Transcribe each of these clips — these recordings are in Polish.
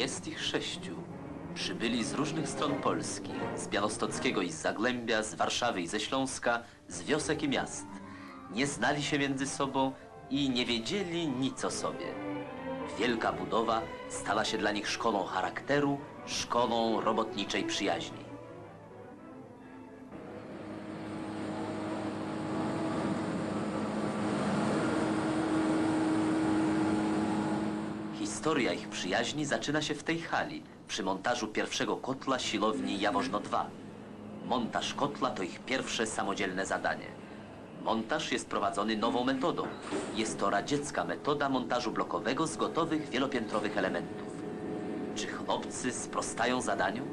Jest ich sześciu. Przybyli z różnych stron Polski, z Białostockiego i z Zagłębia, z Warszawy i ze Śląska, z wiosek i miast. Nie znali się między sobą i nie wiedzieli nic o sobie. Wielka budowa stała się dla nich szkołą charakteru, szkołą robotniczej przyjaźni. Historia ich przyjaźni zaczyna się w tej hali, przy montażu pierwszego kotla silowni Jaworzno 2. Montaż kotla to ich pierwsze samodzielne zadanie. Montaż jest prowadzony nową metodą. Jest to radziecka metoda montażu blokowego z gotowych wielopiętrowych elementów. Czy chłopcy sprostają zadaniu?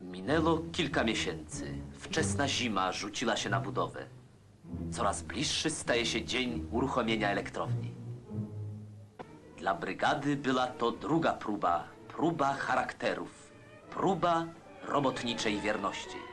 Minęło kilka miesięcy. Wczesna zima rzuciła się na budowę. Coraz bliższy staje się dzień uruchomienia elektrowni. Dla brygady była to druga próba, próba charakterów, próba robotniczej wierności.